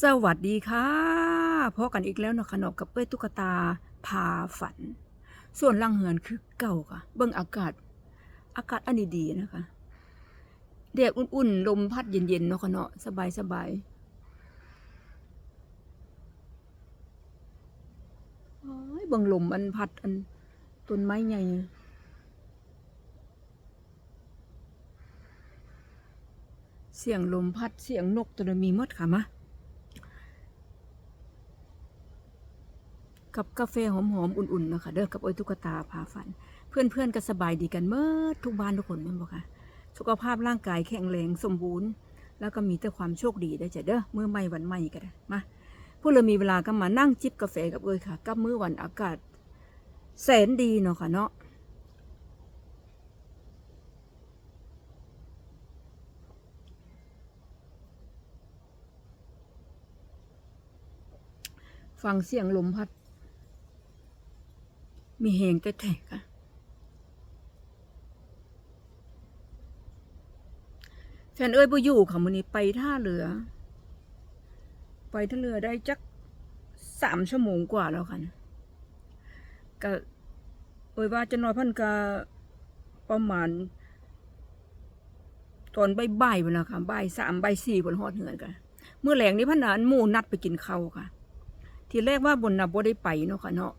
สวัสดีค่ะพบกันอีกแล้วเนาะขนมกับเอ้ยตุ๊กตาพาฝัน ส่วนล่างเหือนคือเก่าค่ะ เบิ่งอากาศ อากาศอันนี้ดีนะคะแดดอุ่นๆ ลมพัดเย็นๆเนาะค่ะเนาะสบายสบายโอ้ยเบิ่งลมอันพัดอันต้นไม้ใหญ่เสียงลมพัดเสียงนกตัวมีมดค่ะมะ กับกาแฟหอมๆอุ่นๆนะคะเด้อกับโอยตุ๊กตาพาฝัน เพื่อนๆก็สบายดีกันเมื่อทุกบ้านทุกคนแม่นบ่ค่ะสุขภาพร่างกายแข็งแรงสมบูรณ์ แล้วก็มีแต่ความโชคดีได้จ้ะเด้อเมื่อไม่วันไม่ก็ได้มาผู้เรามีเวลาก็มานั่งจิบกาแฟกับเอยค่ะ กับมื้อวันอากาศแสนดีเนาะค่ะเนาะฟังเสียงลมพัด มีเฮงแต่แทกค่ะ แฟนเอ้ยบ่อยู่ค่ะมื้อนี้ไปท่าเรือ ไปท่าเรือได้จักสามชั่วโมงกว่าแล้วค่ะนะก็เอ้ยว่าจะนอยเพันกะประมาณ ตอนบ่ายๆเวลาค่ะบ่ายสามบ่ายสี่บนฮอดเหือนกันเมื่อแหลงนี้พันนานหมู่นัดไปกินข้าวค่ะ ทีแรกว่าบนน่ะบ่ได้ไปเนาะค่ะเนาะ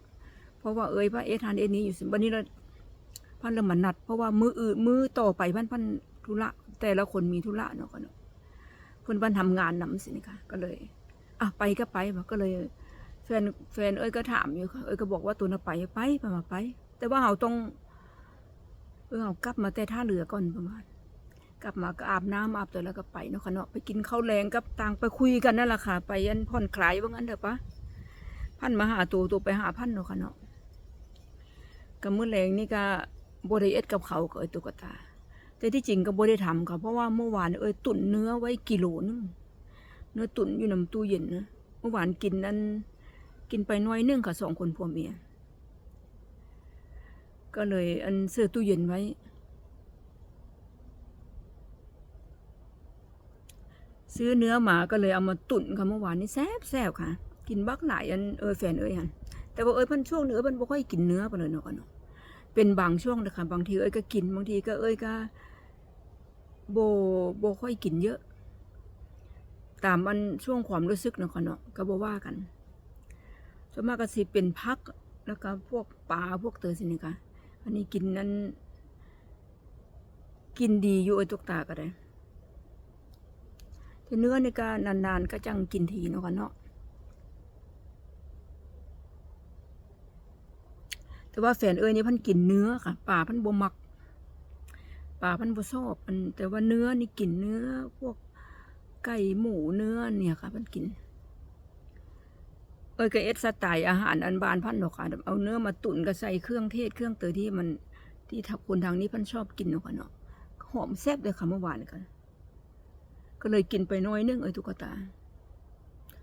เพราะว่าเอ้ยว่าเอทานเอนี้อยู่สิวันนี้เราพันเริ่มมานัด เพราะว่ามืออื่นมือต่อไปพันพันธุระแต่ละคนมีธุระเนาะก็เนาะเพิ่นพันทำงานนำสินี่ค่ะก็เลยอะไปก็ไปก็เลยแฟนแฟนเอ้ยก็ถามอยู่ค่ะเอ้ยก็บอกว่าตัวน่ะไปไปไปมาไป แต่ว่าเราต้องเออเอากลับมาแต่ท่าเรือก่อนประมาณกลับมาก็อาบน้ำอาบตัวแล้วก็ไปเนาะค่ะเนาะไปกินข้าวแรงกับต่างไปคุยกันนั่นแหละค่ะ ไปยันผ่อนคลายว่างั้นเถอะปะพันมาหาตัวตัวไปหาพันเนาะค่ะเนาะ กับมื้อแรงนี่ก็บ่ได้เอ็ดกับเขาก็เอ้ยตุ๊กตา แต่ที่จริงก็บ่ได้ทำค่ะเพราะว่าเมื่อวานเอ้ยตุ๋นเนื้อไว้กิโลนึงเนื้อตุ๋นอยู่น้ำตู้เย็นนะเมื่อวานกินนั้นกินไปน้อยนึงค่ะสองคนผัวเมียก็เลยอันเสื้อตู้เย็นไว้ ซื้อเนื้อหมาก็เลยเอามาตุ๋นค่ะเมื่อวานนี้แซ่บแซ่บค่ะ กินบักหลายอันเออแฟนเอ้ยหันแต่ว่าเอ้ยพันช่วงเนื้อเพันบ่ค่อยกินเนื้อไปเลยเนาะกันเนาะ เป็นบางช่วงนะคะบางทีเอ้ยก็กินบางทีก็เอ้ยก็โบโบค่อยกินเยอะ ตามมันช่วงความรู้สึกเนาะค่ะเนาะก็บว่ากันส่วนมากก็สิเป็นพักแล้วก็พวกปลาพวกเตอสินี่ค่ะอันนี้กินนั้น กินดีอยู่ไอ้ตุกตาก็ได้แต่เนื้อในี่ก็นานๆก็จังกินทีเนาะค่ะเนาะ แต่ว่าแฟนเอ้ยนี่พันกินเนื้อค่ะป่าพันบ่มักป่าพันบ่ชอบอันแต่ว่าเนื้อนี่กินเนื้อ พวกไก่หมูเนื้อเนี่ยค่ะพันกิน เอ้ยก็เอ็ดสไตล์อาหารอันบานพันดอกค่ะเอาเนื้อมาตุ๋นก็ใส่เครื่องเทศเครื่องเตยที่มันที่ทคนทางนี้พันชอบกินเนาะค่ะเนาะหอมแซ่บเลยค่ะเมื่อวานนี่ค่ะก็เลยกินไปน้อยนึงเอ้ยตุ๊กตา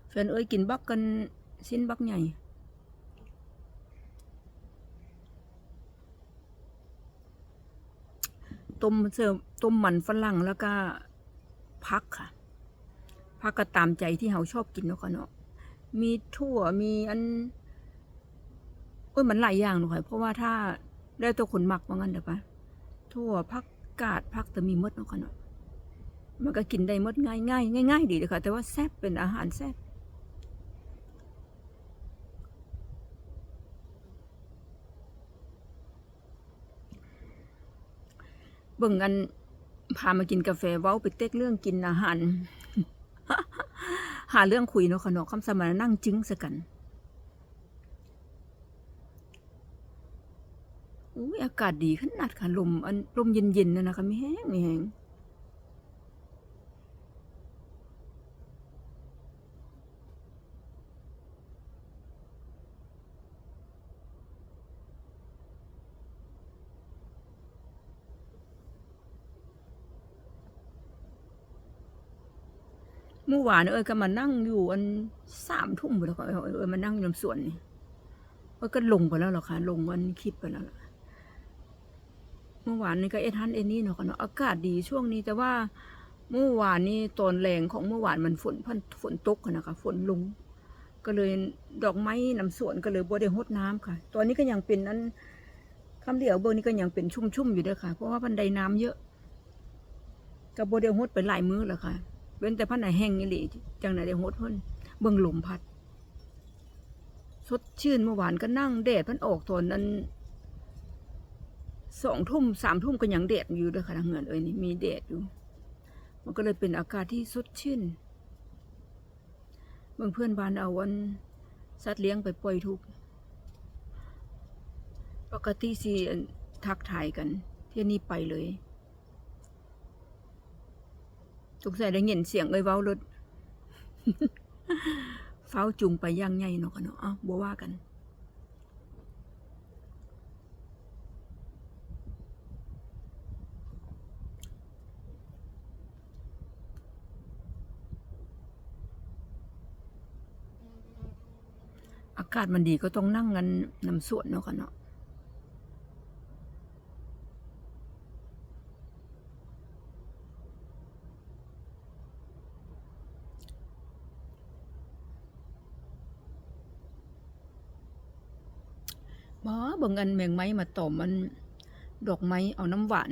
แฟนเอ้ยกินบักกันชิ้นบักใหญ่ ต้มเสิร์ฟต้มมันฝรั่งแล้วก็พักค่ะ พักก็ตามใจที่เราชอบกินเนาะค่ะเนาะมีถั่วมีอันเอ้ยมันหลายอย่างเนาะค่ะเพราะว่าถ้าได้ตัวคนหมักว่างั้นเดี๋ยวปะถั่วพักกาดพักแต่มีมดเนาะค่ะเนาะมันก็กินได้มดง่ายง่ายง่ายดีเลยค่ะ แต่ว่าแซ่บเป็นอาหารแซ่บ เบิ่งกันพามากินกาแฟเว้าไปเต็กเรื่องกินอาหาร หาเรื่องคุยเนาะขนาะคำสมานั่งจึ้งสกันอุ้ยอากาศดีขนาดค่ะลมอันลมเย็นๆนะนะคะไม่แห้งไม่แห้ง เมื่อวานเอ้ยก็มานั่งอยู่อันสามทุ่มแล้วก็เอ้ยเอ้ยมานั่งอยู่ในสวนนี่เอ้ยก็ลงไปแล้วหรอคะลงวันคลิปไปแล้วเมื่อวานนี่ก็เอ็ดฮันเอ็นนี่เนาะค่ะเนาะอากาศดีช่วงนี้แต่ว่าเมื่อวานนี้ตอนแรงของเมื่อวานมันฝนพันฝนตกอะนะคะ ฝนลง ก็เลยดอกไม้น้ำสวนก็เลยบ่ได้รดน้ำค่ะ ตอนนี้ก็ยังเป็นนั้นคำเดียวเบอร์นี้ก็ยังเป็นชุ่มๆอยู่เด้อค่ะ เพราะว่าพันไดน้ำเยอะก็บ่ได้รดไปหลายมื้อแล้วค่ะ เว้นแต่พันไหนแห้งนี่หลีจังไหนได้รดเพิ่นเบิ่งหลมพัด สดชื่นเมื่อวานก็นั่งแดดพันออกตอนนั้นสองทุ่มสามทุ่มก็ยังแดดอยู่ด้อค่ะทางเงินเอ้ยนี่มีแดดอยู่ มันก็เลยเป็นอากาศที่สดชื่นเมื่อเพื่อนบ้านเอาวันสัตว์เลี้ยงไปปล่อยทุกปกติสิทักทายกัน เที่ยนี้ไปเลย สงสัยได้ยินเสียงเอ้ยเว้ารถเฝ้าจุงไปย่างใหญ่เนาะกันเนาะอ้าบ่ว่ากันอากาศมันดีก็ต้องนั่งกันนำสวนเนาะกันเนาะ บ่บิ่งอันแมงไม้มาต่อมัน ดอกไม้เอาน้ำหวาน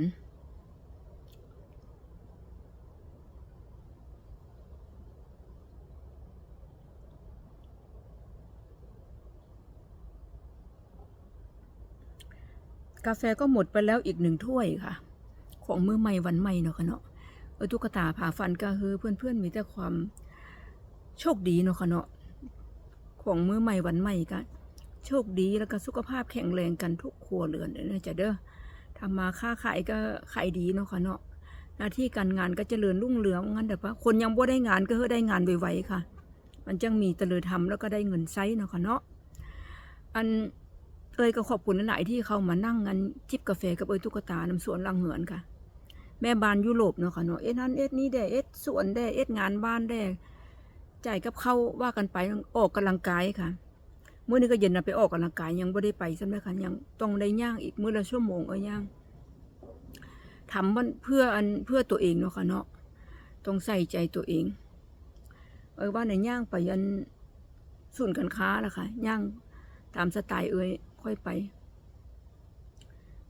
กาแฟก็หมดไปแล้วอีกหนึ่งถ้วยค่ะ ของมือใหม่วันใหม่เนาะค่ะเนาะเออตุ๊กตาผ่าฟันก็คือเพื่อนๆมีแต่ความโชคดีเนาะค่ะเนาะของมือใหม่วันใหม่ก็ โชคดีแล้วก็สุขภาพแข็งแรงกันทุกครัวเรือนเลยนะจ๊ะเด้อทำมาค้าขายก็ขายดีเนาะค่ะเนาะหน้าที่การงานก็เจริญรุ่งเรืองงั้นแต่ว่าคนยังบ่ได้งานก็เฮอได้งานไวๆค่ะ มันจังมีเตลิดทำแล้วก็ได้เงินใช้เนาะค่ะเนาะอันเอ้ยก็ขอบคุณหลายที่เขามานั่งกันจิบกาแฟกับเอ้ยตุ๊กตาน้ำสวนลังเหือนค่ะ แม่บ้านยุโรปเนาะค่ะเนาะเอ็ดนั้นเอ็ดนี้ได้เอ็ดสวนได้เอ็ดงานบ้านได้จ่ายกับเขาว่ากันไปออกกำลังกายค่ะ มื้อนี้ก็เย็นนะไปออกกำลังกายยังบ่ได้ไปซ้ำเลยค่ะยังต้องได้ย่างอีกมื้อละชั่วโมงเอ้ยย่างทำมันเพื่ออันเพื่อตัวเองเนาะค่ะเนาะต้องใส่ใจตัวเอง เอ้ยว่าในย่างไปยันศูนการค้าละค่ะย่างตามสไตล์เอ้ยค่อยไป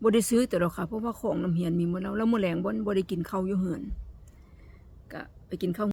บ่ได้ซื้อแต่หรอกค่ะเพราะว่าของน้ำเฮียนมีหมดแล้วแล้วมื้อแลงบ่บ่ได้กินข้าวอยู่เหือนก็ไปกินข้าว